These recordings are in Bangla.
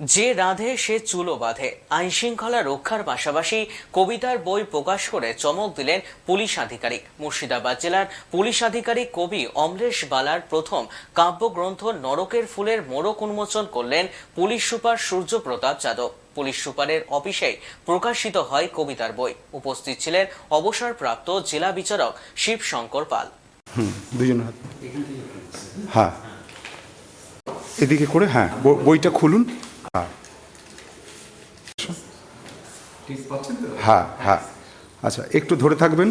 যে রাধে সে চুলো বাঁধে। আইন শৃঙ্খলা রক্ষার পাশাপাশি কবিতার বই প্রকাশ করে চমক দিলেন পুলিশ আধিকারিক। মুর্শিদাবাদ জেলার পুলিশ আধিকারিক কবি অমরেশ বালার প্রথম কাব্যগ্রন্থ নরকের ফুলের মোড়ক উন্মোচন করলেন police super Surya Pratap Yadav. Police সুপারের অফিসে প্রকাশিত হয় কবিতার বই। উপস্থিত ছিলেন অবসরপ্রাপ্ত জেলা বিচারক শিব শঙ্কর পাল হ্যাঁ। এদিকে করে হ্যাঁ বইটা খুলুন। হ্যাঁ। হ্যাঁ হ্যাঁ। আচ্ছা একটু ধরে থাকবেন।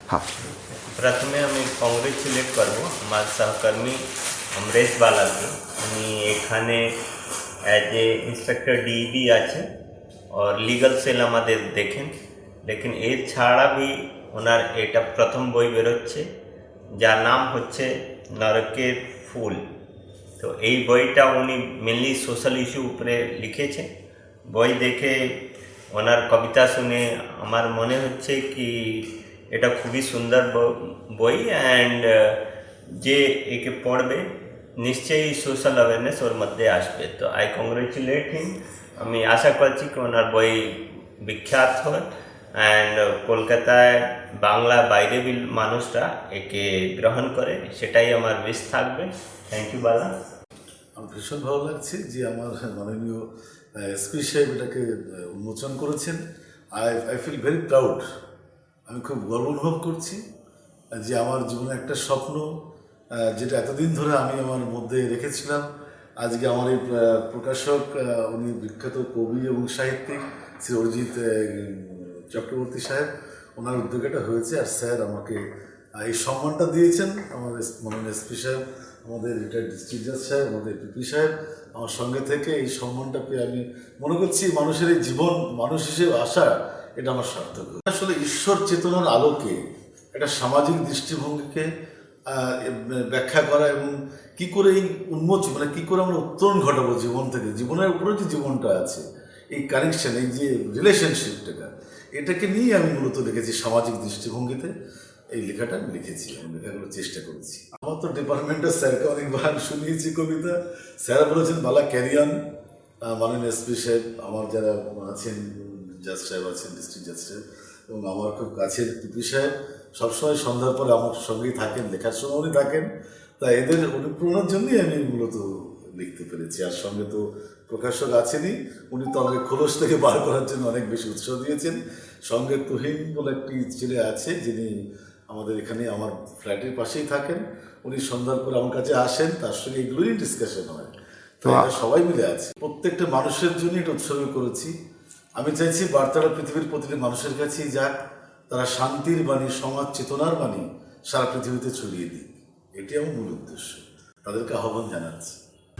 হ্যাঁ। প্রথমে আমি কংগ্রেচুলেট করব আমার সহকর্মী অমরেশ বালাকে উনি এখানে অ্যাজ এ ইন্সপেক্টর ডিবি আছে আর লিগাল সেল আমাদের দেখেন। লেকিন এর ছাড়া ওনার এটা প্রথম বই বেরোচ্ছে, যার নাম হচ্ছে নরকের ফুল। তো এই বইটা উনি মেনলি সোশ্যাল ইস্যু উপরে লিখেছে বই দেখে ওনার কবিতা শুনে আমার মনে হচ্ছে কি এটা খুবই সুন্দর বই অ্যান্ড যে একে পড়বে নিশ্চয়ই সোশ্যাল অ্যাওয়ারনেস ওর মধ্যে আসবে। তো আই কংগ্রেচুলেট হিম আমি আশা করছি কি ওনার বই বিখ্যাত হয় অ্যান্ড কলকাতায় বাংলা বাইরে মানুষরা একে গ্রহণ করে, সেটাই আমার বেশ থাকবে। থ্যাংক ইউ বালা। আমার ভীষণ ভালো লাগছে যে আমার মাননীয় এসপি সাহেব এটাকে উন্মোচন করেছেন। I I feel very proud আমি খুব গর্ব অনুভব করছি, যে আমার জীবনে একটা স্বপ্ন যেটা এতদিন ধরে আমি আমার মধ্যে রেখেছিলাম। আজকে আমার এই প্রকাশক উনি বিখ্যাত কবি এবং সাহিত্যিক, শ্রী অরিজিৎ চক্রবর্তী সাহেব, ওনার উদ্যোগে এটা হয়েছে আর স্যার আমাকে এই সম্মানটা দিয়েছেন। এস- মাননীয় এসপি সাহেব, আমাদের রিটায়ার্ড ডিস্ট্রিক্ট জাজ সাহেব, আমাদের পিপি সাহেব, আমার সঙ্গে থেকে এই সম্মানটা পেয়ে আমি মনে করছি মানুষের এই জীবন, মানুষ হিসেবে আসা এটা আমার সার্থক আসলে ঈশ্বর চেতনার আলোকে একটা সামাজিক দৃষ্টিভঙ্গিকে ব্যাখ্যা করা এবং কি করে এই উন্মোচন মানে কি করে আমরা উত্তরণ ঘটাবো জীবন থেকে, জীবনের উপরে যে জীবনটা আছে এই কানেকশন এই যে রিলেশনশিপটা এটাকে নিয়ে আমি মূলত লিখেছি সামাজিক দৃষ্টিভঙ্গিতে এই লেখাটা আমি লিখেছি আমি লেখাগুলো চেষ্টা করেছি। আমার তো ডিপার্টমেন্টের স্যারকে অনেকবার শুনিয়েছি কবিতা। স্যার বলেছেন, বালা ক্যারিয়ান মাননীয় এসপি সাহেব, আমার যারা আছেন জাজ সাহেব আছেন ডিস্ট্রিক্ট জাজ সাহেব, এবং আমার খুব কাছের পিপি সাহেব, সবসময় সন্ধ্যার পরে আমার সঙ্গেই থাকেন, লেখার সময় উনি থাকেন। তা এদের অনুপ্রেরণার জন্যই আমি মূলত লিখতে পেরেছি। আর সঙ্গে তো প্রকাশক আছেনই। উনি তো আমাকে খোলস থেকে বার করার জন্য অনেক বেশি উৎসাহ দিয়েছেন। সঙ্গে তুহিন বলে একটি ছেলে আছে যিনি আমাদের এখানে আমার ফ্ল্যাটের পাশেই থাকেন। উনি সন্ধ্যার পর আমার কাছে আসেন তার সঙ্গে এগুলোই ডিসকাশন হয়। তো সবাই মিলে আছে। প্রত্যেকটা মানুষের জন্য এটা উৎসর্গ করেছি। আমি চাইছি বার্তাটা পৃথিবীর প্রতিটি মানুষের কাছেই যাক তারা শান্তির বাণী সমাজ চেতনার বাণী সারা পৃথিবীতে ছড়িয়ে দিক। এটি আমার মূল উদ্দেশ্য। তাদেরকে আহ্বান জানাচ্ছি।